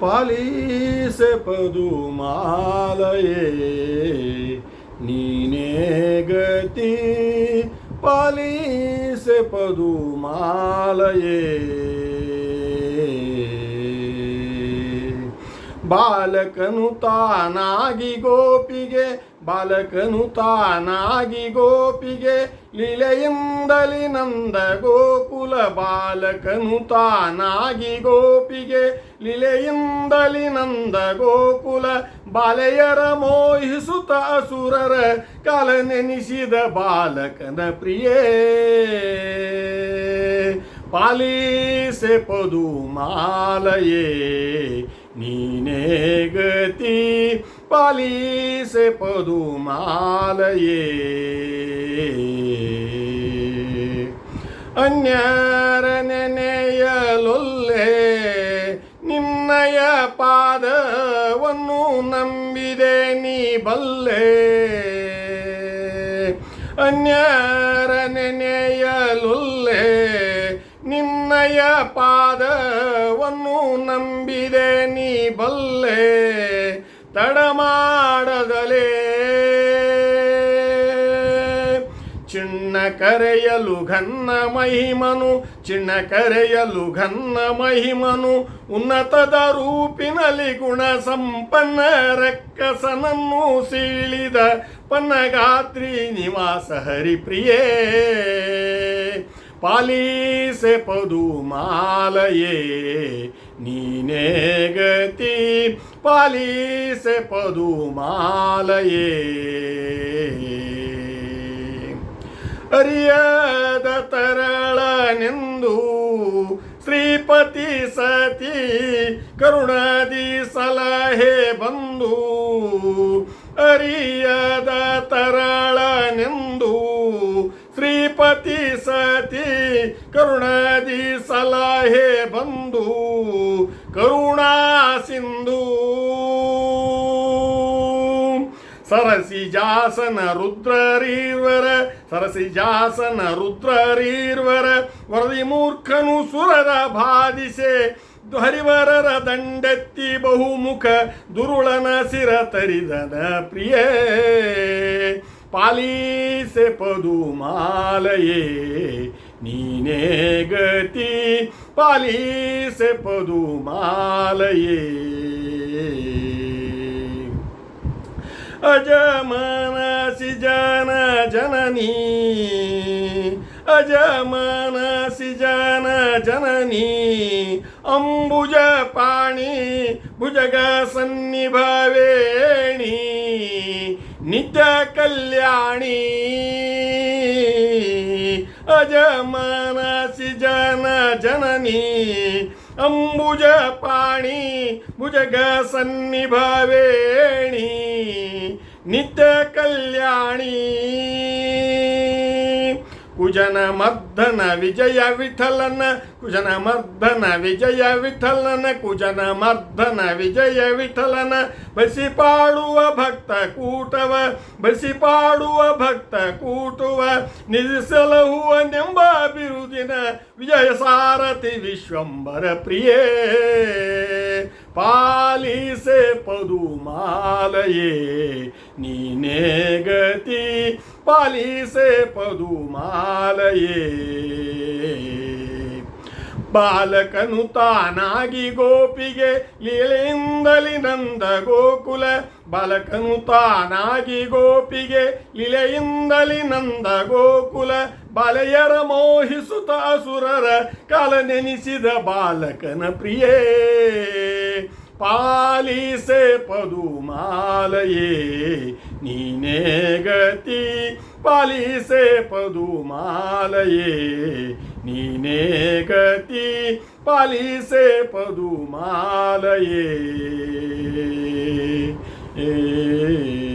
ಪಾಲಿಸೆ ಮಾಲಯೇ ನೀನೇ ಗತಿ. ಪಾಲಿಸೆ ಮಾಲಯೇ. ಬಾಲಕನು ತಾನಾಗಿ ಗೋಪಿಗೆ ಬಾಲಕನು ತಾನಾಗಿ ಗೋಪಿಗೆ ಲೀಲೆಯಿಂದಲಿ ನಂದ ಗೋಕುಲ. ಬಾಲಕನು ತಾನಾಗಿ ಗೋಪಿಗೆ ಲೀಲೆಯಿಂದಲಿ ನಂದ ಗೋಕುಲ. ಬಾಲೆಯರ ಮೋಹಿಸುತ್ತ ಅಸುರರ ಕಾಲ ನೆನೆಸಿದ ಬಾಲಕನ ಪ್ರಿಯೇ. ಪಾಲಿಸೆ ಪದು ಮಾಲಯೇ ನೀನೇ ಗತಿ ಪಾಲಿಸೆ ಪದು ಮಾಲಯೇ ಅನ್ಯರ ನೆನೆಯಲೊಲ್ಲೆ ನಿನ್ನಯ ಪಾದವನ್ನು ನಂಬಿದೆ ನೀ ಬಲ್ಲೆ. ಅನ್ಯರ ನೆನೆಯಲೊಲ್ಲೆ ನಿನ್ನಯ ಪಾದವನ್ನು ನಂಬಿದೆ ನೀ ಬಲ್ಲೆ. ತಡಮಾಡದಲೇ ಚಿಣ್ಣ ಕರೆಯಲು ಘನ್ನ ಮಹಿಮನು, ಚಿಣ್ಣ ಕರೆಯಲು ಘನ್ನ ಮಹಿಮನು, ಉನ್ನತದ ರೂಪಿನಲ್ಲಿ ಗುಣ ಸಂಪನ್ನ ರಕ್ಕಸನನ್ನು ಸೀಳಿದ ಪನ್ನಗಾತ್ರಿ ನಿವಾಸ ಹರಿಪ್ರಿಯೇ. ಪಾಲಿಸೆ ಪದು ಮಾಲಯೇ ನೀನೇ ಗತಿ ಪಾಲಿಸೆ ಪದು ಮಾಲಯೇ ಅರಿಯದ ತರಳನೆಂದು ಶ್ರೀಪತಿ ಸತಿ ಕರುಣಾದಿ ಸಲಹೆ ಬಂದು ಅರಿಯದ ತರಳನೆಂದು ಶ್ರೀಪತಿ ಸತಿ ಕರುಣಾದಿ ಸಲಹೆ ಬಂದು ಕರುಣಾ ಸಿಂಧು ಸರಸಿಜಾಸನ ರುದ್ರರೀರ್ವರ ಸರಸಿಜಾಸನ ರುದ್ರರೀರ್ವರ ವರದಿ ಮೂರ್ಖನು ಸುರದ ಬಾಧಿಸೆ ಹರಿವರರ ದಂಡೆತ್ತಿ ಬಹುಮುಖ ದುರುಳನ ಸಿರ ತರಿದನ ಪ್ರಿಯೇ ಪಾಲಿಸೆ ಪದು ಮಾಲಯೇ ನೀನೇ ಗತಿ ಪಾಲಿಸೆ ಪದು ಮಾಲಯೇ ಅಜಮಾನಸಿ ಜನ ಜನನಿ ಅಜಮಾನಸಿ ಜನ ಜನನಿ ಅಂಬುಜ ಪಾಣಿ ಭುಜಗ ಸನ್ನಿಭವೇಣಿ कल्याणी। अजमानसि जन जननी। अंबुज पाणी भुजग सन्निभवेणी। नित्य कल्याणी। ಕುಜನ ಮರ್ದನ ವಿಜಯ ವಿಠಲನ ಕುಜನ ಮರ್ದನ ವಿಜಯ ವಿಠಲನ ಕುಜನ ಮರ್ದನ ವಿಜಯ ವಿಠಲನ ಬಸಿ ಪಾಡುವ ಭಕ್ತ ಕೂಟವ ಬಸಿ ಪಾಡುವ ಭಕ್ತ ಕೂಟುವ ನಿಲ್ಲಿಸಲಹುವ ನೆಂಬ ಬಿರುದಿನ ವಿಜಯ ಸಾರಥಿ ವಿಶ್ವಂಬರ ಪ್ರಿಯೇ ಪಾಲಿಸೆ ಪದು ಮಾಲಯೇ ನೀನೇ ಗತಿ ಪಾಲಿಸೆ ಪದು ಮಾಲಯೇ. ಬಾಲಕನು ತಾನಾಗಿ ಗೋಪಿಗೆ ಲೀಲೆಯಿಂದಲಿ ನಂದ ಗೋಕುಲ. ಬಾಲಕನು ತಾನಾಗಿ ಗೋಪಿಗೆ ಲೀಲೆಯಿಂದಲಿ ನಂದ ಗೋಕುಲ. ಬಾಲಯರ ಮೋಹಿಸುತ ಅಸುರರ ಕಾಲ ನೆನೆಸಿದ ಬಾಲಕನ ಪ್ರಿಯೇ. ಪಾಲಿಸೆ ಪದು ಮಾಲಯೇ, ನೀನೇ गती पालिसे पदुमालये। नीने गती पालिसे पदुमालये। ए